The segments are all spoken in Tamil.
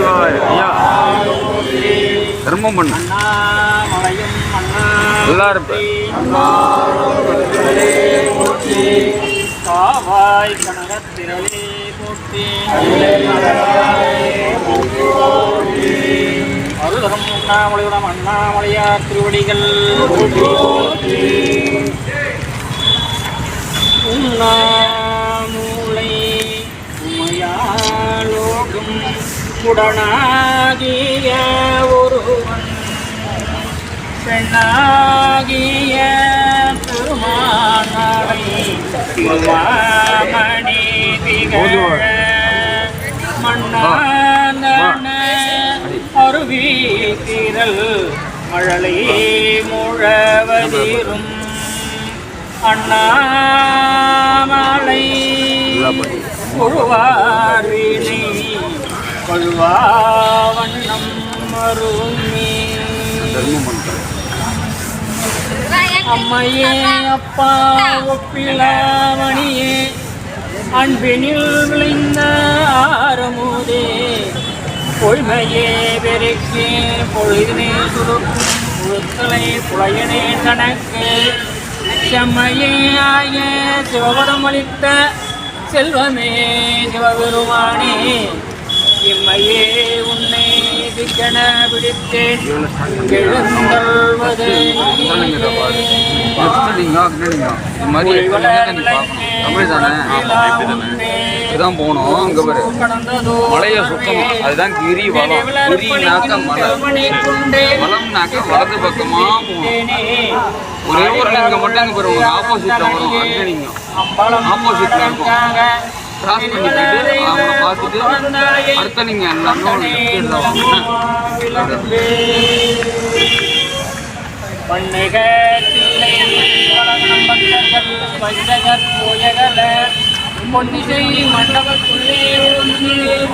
சிவாயா தர்மம் பண்ண. நல்லா இருப்ப. காவாய் கனகத்திரளே மூர்த்தி அருள்கம் அண்ணாமலையுடன் அண்ணாமலையார் திருவடிகள். உடனாகிய ஒருவன் பெண்ணாகிய பெருமானாரை திருமாமணி திகழ மன்னான அருவி திரள் மழலை முழவதிரும். அண்ணாமலை கொழுவார் வீணை கொழுவா அம்மையே அப்பா ஒப்பிலாமணியே அன்பினில் விளைந்த ஆரமுதே. பொய்மையே பெருக்கே பொழுதினை சுருக்கும் புழுத்தலை புலையனே தனக்கு. செம்மையே ஆய சிவபதம் அளித்த செல்வமே சிவபெருமானே. இம்மையே உன்னை சிக்கன பிடித்தேன் நீங்க தானே? இதுதான் போகணும். அங்கே பாரு. மலையை சுத்தமா அதுதான் கிரி வளம். கிரினாக்க மலை. வளம்னாக்க வலது பக்கமா போகணும். ஒரே ஒரு லிங்கம் மட்டும் இங்கே பாரு ஆப்போசிட்ல வரும். அங்கே லிங்கம் ஆப்போசிட்ல இருக்கும். கிராஸ் பண்ணி போயிட்டு அவங்கள பார்த்துட்டு அடுத்த லிங்கம் எல்லாமே ஒரு லெஃப்ட் எடுத்து பொன்னிசை மண்டபத்துள்ளே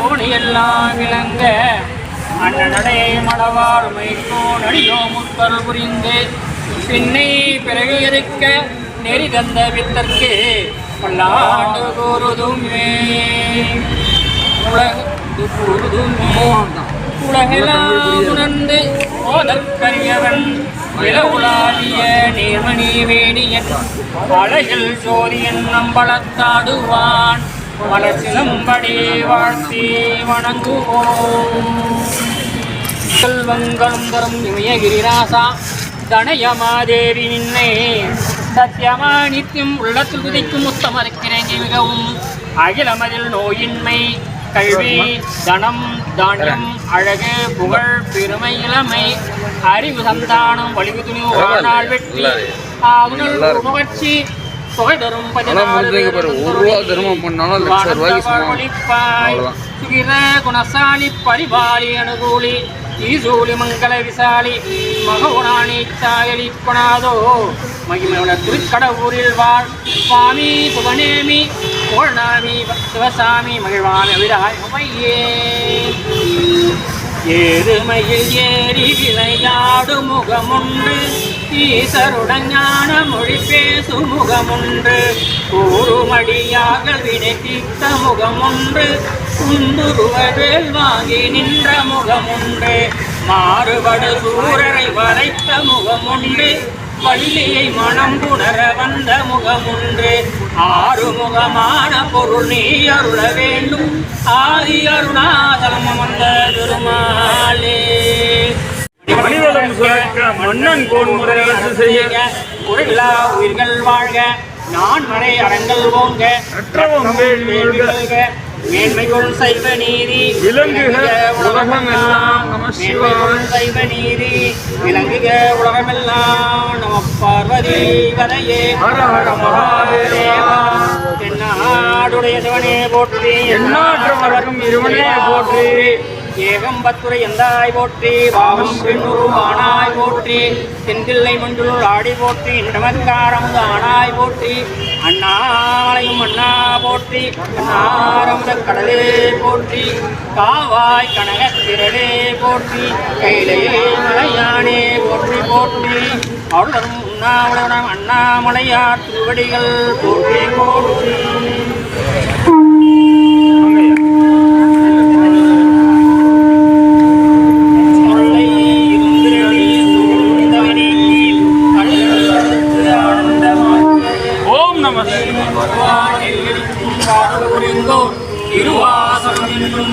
ஓடியெல்லாம் விளங்க அண்ணனடை மடவார் முத்தல் புரிந்து பின்னை பிறகு இருக்க நெறி தந்த வித்தற்கு பல்லாண்டு கூறுதுமே உலகு கூறுதுமே உலகெல்லாம் உணர்ந்து ஓதற்கரியவன் விலவுலாவிய நீர்மணி வேணியன் அழகில் சோதியன் நம்பளத்தாடுவான் மலசிலம்படி வாழ்த்தி வணங்குவோம். செல்வங்களும் தரும் இமயகிரிராசா தனயமாதேவி நின்னே. சத்தியமா நித்தியம் உள்ளத்தில் குதிக்கும் உத்தமருக்கிறேன் மிகவும். அகிலமதில் நோயின்மை கல்வி தனம் தானியம் அழகு புகழ் பெருமை இளமை அறிவு சந்தானம் வலிவு துணிவு வாழ்நாள் வெற்றி. தொகை தரும் அவ்வளவுதான். சுகிர குணசாலி பரிபாலி அனுகூலி ஈசூலி விசாலி மகவுணானி சாயலி கொணாதோ மகிமன திருக்கடவுரில் வாழ் சுவாமி புவனேமி கோணாமி சிவசாமி மகிழ்வான விடாய் உமையே ஏறுமையில் ஏறி விளையாடு முகமுண்டு ஈசருடன் ஞான மொழி பேசு முகமுண்டு கூறுமடியாக வினை தீர்த்த முகமுண்டு குண்டுருவவேல் வாங்கி நின்ற முகமுண்டு. மாறுபடு சூரரை வரைத்த முகமுண்டு. வள்ளியை மனம் புணர வந்த முகமுண்டு. ஆறுமுகமான பொருள் நீ அருள வேண்டும். ஆதி அருணாதலம் வந்த திருமாலே. மனிதனும் சுரக்க மன்னன் கோன்முறை அரசு செய்ய. உலகிலா உயிர்கள் வாழ்க. நான் மறை அறங்கள் ஓங்க. வேள்வி. மேன்மைகள் சைவ நீதி விளங்குக உலகமெல்லாம் நம சிவாய. சைவ நீதி விளங்குக உலகமெல்லாம் நம பார்வதி வரையே ஹர ஹர மகாதேவா. தென்னாடுடைய சிவனே போற்றி எந்நாட்டவர்க்கும் இறைவனே போற்றி. ஏகம்பத்துரை எந்தாய் போற்றி? பாவம் பெண்ணுருவானாய் போற்றி. செந்தில்லை மஞ்சுள் ஆடி போற்றி. இன்றமக்காரமுது ஆனாய் போற்றி. அண்ணாமலையும் அண்ணா போற்றி. அண்ணாரமுத கடலே போற்றி. காவாய் கனகத்திரளே போற்றி. கைலையே மலையானே போற்றி போற்றி. அருளரும் உண்ணாமலையுடன் அண்ணாமலையார் திருவடிகள் போற்றி போற்றி. திருவாசகம்.